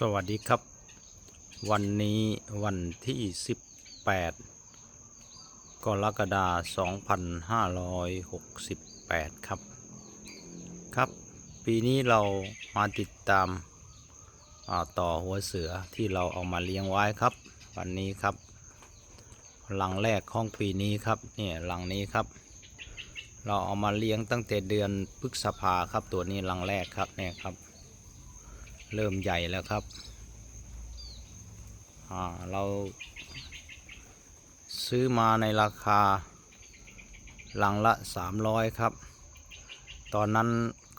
สวัสดีครับ วันนี้วันที่ 18 กรกฎาคม2568 ครับ ครับ ปีนี้เรามาติดตามาต่อหัวเสือที่เราเอามาเลี้ยงไว้ครับ วันนี้ครับหลังแรกของปีนี้ครับเนี่ยหลังนี้ครับ เราเอามาเลี้ยงตั้งแต่เดือนพฤษภาครับตัวนี้หลังแรกครับเนี่ยครับ เริ่มใหญ่แล้วครับ เราซื้อมาในราคาหลังละ 300 ครับ ตอนนั้น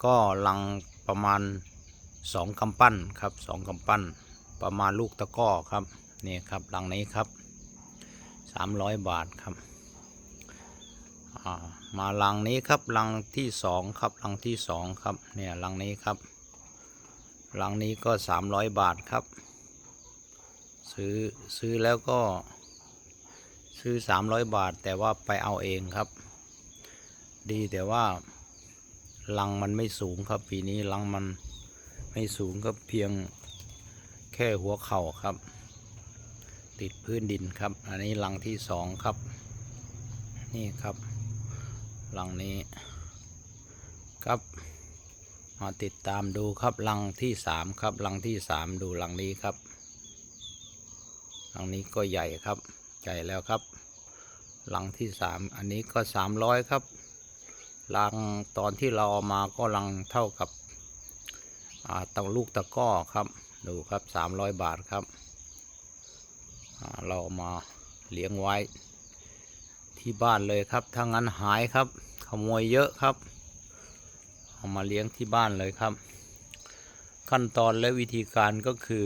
ก็หลังประมาณ 2กำปั้นครับ 2กำปั้น ประมาณลูกตะก้อครับ นี่ครับหลังนี้ครับ 300 บาทครับอ่ามาลังนี้ครับลังที่สองครับลังที่สองครับเนี่ยลังนี้ครับ หลังนี้ก็ 300 บาทครับ ซื้อซื้อแล้วก็ซื้อ 300 บาท แต่ว่าไปเอาเองครับ ดีแต่ว่าลังมันไม่สูงครับ ปีนี้ลังมันไม่สูงก็เพียงแค่หัวเข่าครับ ติดพื้นดินครับ อันนี้ลังที่สองครับ นี่ครับลังนี้ครับ มาติดตามดูครับลังที่สามครับลังที่สามดูลังนี้ครับลังนี้ก็ใหญ่ครับ ใหญ่แล้วครับลังที่สามอันนี้ก็สามร้อยครับลังตอนที่เราเอามาก็ลังเท่ากับอ่าลูกตะก้อครับดูครับสามร้อยบาทครับเราเอามาเลี้ยงไว้ที่บ้านเลยครับถ้างั้นหายครับขโมยเยอะครับ เอามาเลี้ยงที่บ้านเลยครับ ขั้นตอนและวิธีการก็คือ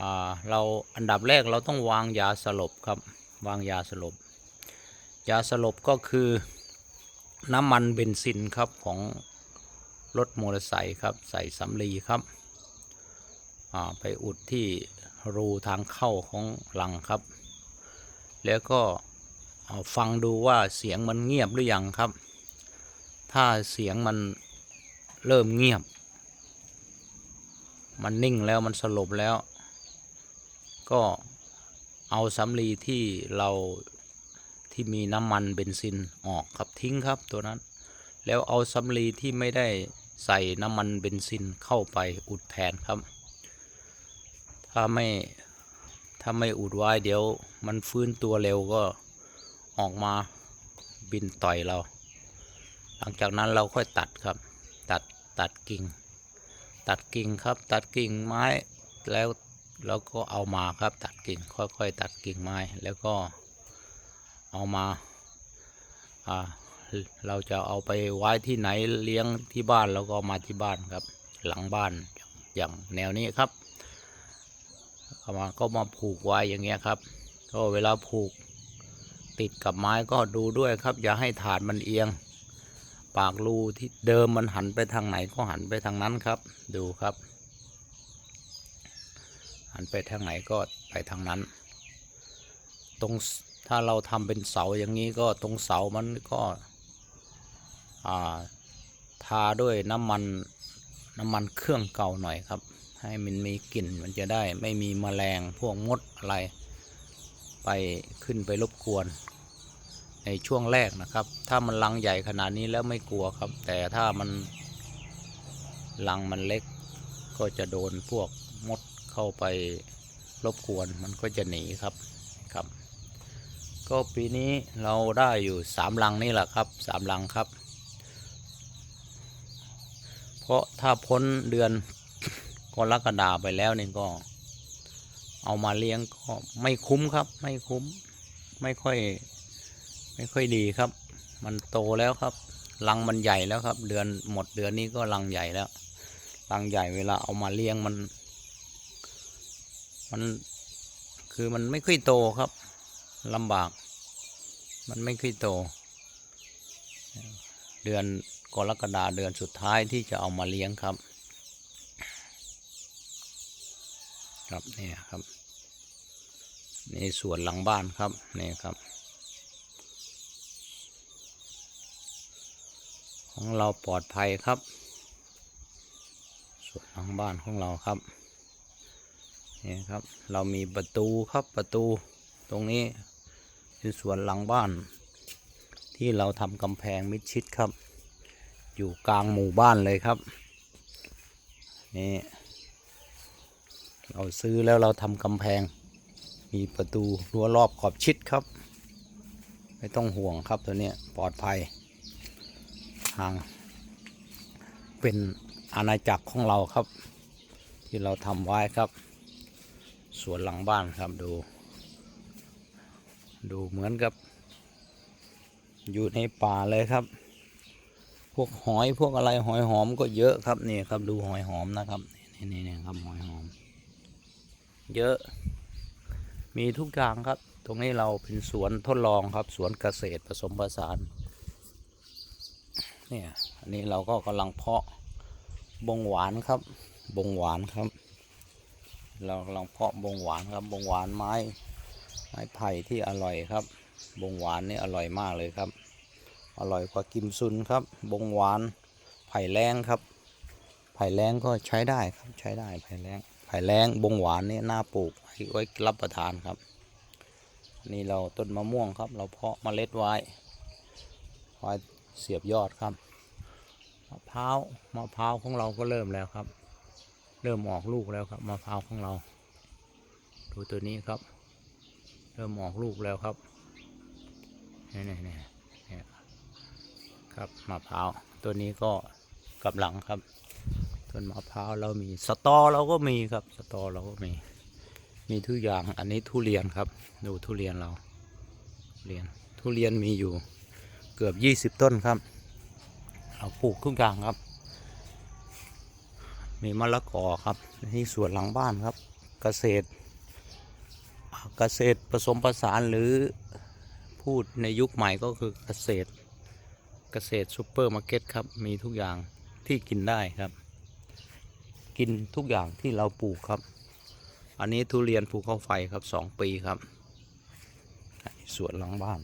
อเราอันดับแรกเราต้องวางยาสลบครับ วางยาสลบ ยาสลบก็คือน้ำมันเบนซินครับของรถมอเตอร์ไซค์ครับ ใส่สำลีครับไปอุดที่รูทางเข้าของหลังครับ แล้วก็ฟังดูว่าเสียงมันเงียบหรือยังครับ ถ้าเสียงมันเริ่มเงียบ มันนิ่งแล้วมันสลบแล้ว ก็เอาสำลีที่เราที่มีน้ำมันเบนซินออกครับทิ้งครับตัวนั้น แล้วเอาสำลีที่ไม่ได้ใส่น้ำมันเบนซินเข้าไปอุดแทนครับ ถ้าไม่ถ้าไม่อุดไว้เดี๋ยว มันฟื้นตัวเร็วก็ออกมาบินต่อยเรา หลังจากนั้นเราค่อยตัดครับ ตัดตัดกิ่ง ตัดกิ่งครับ ตัดกิ่งไม้แล้วเราก็เอามาครับตัดกิ่งค่อยๆ ตัดกิ่งไม้แล้วก็เอามาอ่าเราจะเอาไปไว้ที่ไหนเลี้ยงที่บ้านเราก็มาที่บ้านครับ หลังบ้านอย่างแนวนี้ครับเอามาก็มาผูกไว้อย่างเงี้ยครับก็เวลาผูกติดกับไม้ก็ดูด้วยครับ อย่าให้ถาดมันเอียง ปากรูที่เดิมมันหันไปทางไหนก็หันไปทางนั้นครับ ดูครับ หันไปทางไหนก็ไปทางนั้น ตรงถ้าเราทำเป็นเสาอย่างนี้ก็ตรงเสามันก็าทาด้วยน้ำมันน้ำมันเครื่องเก่าหน่อยครับ ให้มันมีกลิ่นมันจะได้ไม่มีแมลงพวกมดอะไร ไปขึ้นไปรบกวน ในช่วงแรกนะครับ ถ้ามันลังใหญ่ขนาดนี้แล้วไม่กลัวครับ แต่ถ้ามันลังมันเล็ก ก็จะโดนพวกมดเข้าไปรบกวนมันก็จะหนีครับครับ ก็ปีนี้เราได้อยู่สามลังนี่แหละครับสามลังครับ เพราะถ้าพ้นเดือนกรกฎาไปแล้วนี่ก็เอามาเลี้ยงก็ไม่คุ้มครับ ไม่คุ้มไม่ค่อย ไม่ค่อยดีครับ มันโตแล้วครับรังมันใหญ่แล้วครับ เดือนหมดเดือนนี้ก็รังใหญ่แล้วรังใหญ่เวลาเอามาเลี้ยงมัน มันคือมันไม่ค่อยโตครับลำบาก มันไม่ค่อยโต เดือนกรกฎาเดือนสุดท้ายที่จะเอามาเลี้ยงครับ ครับนี่ครับนี่ส่วนหลังบ้านครับนี่ครับ ของเราปลอดภัยครับ ส่วนหลังบ้านของเราครับนี่ครับ เรามีประตูครับประตูตรงนี้เป็นส่วนหลังบ้าน ที่เราทำกำแพงมิดชิดครับ อยู่กลางหมู่บ้านเลยครับนี่เราซื้อแล้วเราทำกำแพง มีประตูรั้วรอบขอบชิดครับ ไม่ต้องห่วงครับตัวนี้ปลอดภัย ทาง เป็นอาณาจักรของเราครับ ที่เราทำไว้ครับ สวนหลังบ้านครับดู ดูเหมือนกับ อยู่ในป่าเลยครับ พวกหอยพวกอะไรหอยหอมก็เยอะครับนี่ครับดูหอยหอมนะครับนี่นี่นี่ครับหอยหอม เยอะ มีทุกอย่างครับ ตรงนี้เราเป็นสวนทดลองครับ สวนเกษตรผสมผสาน เนี่ยอันนี้เราก็กำลังเพาะบงหวานครับ บงหวานครับ เรากำลังเพาะบงหวานครับบงหวานไม้ไม้ไผ่ที่อร่อยครับ บงหวานนี่อร่อยมากเลยครับ อร่อยกว่ากิมซุนครับ บงหวานไผ่แรงครับ ไผ่แรงก็ใช้ได้ครับใช้ได้ไผ่แรงไผ่แรงบงหวานนี่น่าปลูกไว้รับประทานครับ นี่เราต้นมะม่วงครับ เราเพาะเมล็ดไว้ไว้ เสียบยอดครับมะพร้าวมะพร้าวของเราก็เริ่มแล้วครับ เริ่มออกลูกแล้วครับมะพร้าวของเรา ดูตัวนี้ครับ เริ่มออกลูกแล้วครับนี่นี่นี่นี่ครับมะพร้าวตัวนี้ก็กำลังครับต้นมะพร้าวเรามีสตอเราก็มีครับสตอเราก็มี มีทุกอย่างอันนี้ทุเรียนครับ ดูทุเรียนเราเรียนทุเรียนมีอยู่ กือบยี่สิบต้นครับ เราปลูกทุกอย่างครับ มีมะละกอครับที่สวนหลังบ้านครับ เกษตร เกษตรผสมผสานหรือพูดในยุคใหม่ก็คือเกษตร เกษตรซูเปอร์มาร์เก็ตครับ มีทุกอย่างที่กินได้ครับ กินทุกอย่างที่เราปลูกครับ อันนี้ทุเรียนภูเขาไฟครับสองปีครับสวนหลังบ้าน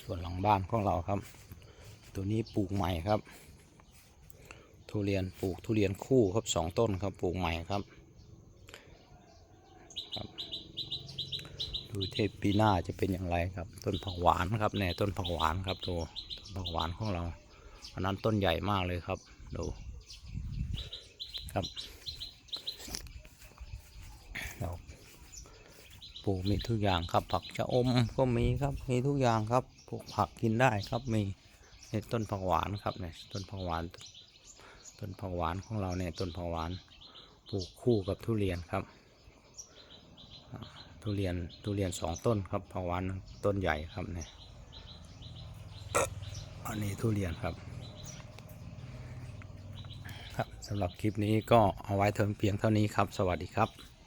ส่วนหลังบ้านของเราครับ ตัวนี้ปลูกใหม่ครับ ทุเรียนปลูกทุเรียนคู่ครับสองต้นครับปลูกใหม่ครับครับ ดูเที่ปีหน้าจะเป็นอย่างไรครับ ต้นผักหวานครับเนี่ยต้นผักหวานครับดูต้นผักหวานของเราอันนั้นต้นใหญ่มากเลยครับ ดูครับเราป ลูกมีทุกอย่างครับ ผักชะอมก็มีครับ มีทุกอย่างครับปลูกผักกินได้ครับมีในต้นผักหวานครับเนี่ยต้นผักหวาน ต้นผักหวานของเราเนี่ยต้นผักหวานปลูกคู่กับทุเรียนครับ ทุเรียนทุเรียนสองต้นครับผักหวานต้นใหญ่ครับเนี่ยอันนี้ทุเรียนครับครับสำหรับคลิปนี้ก็เอาไว้เทิงเพียงเท่านี้ครับ สวัสดีครับ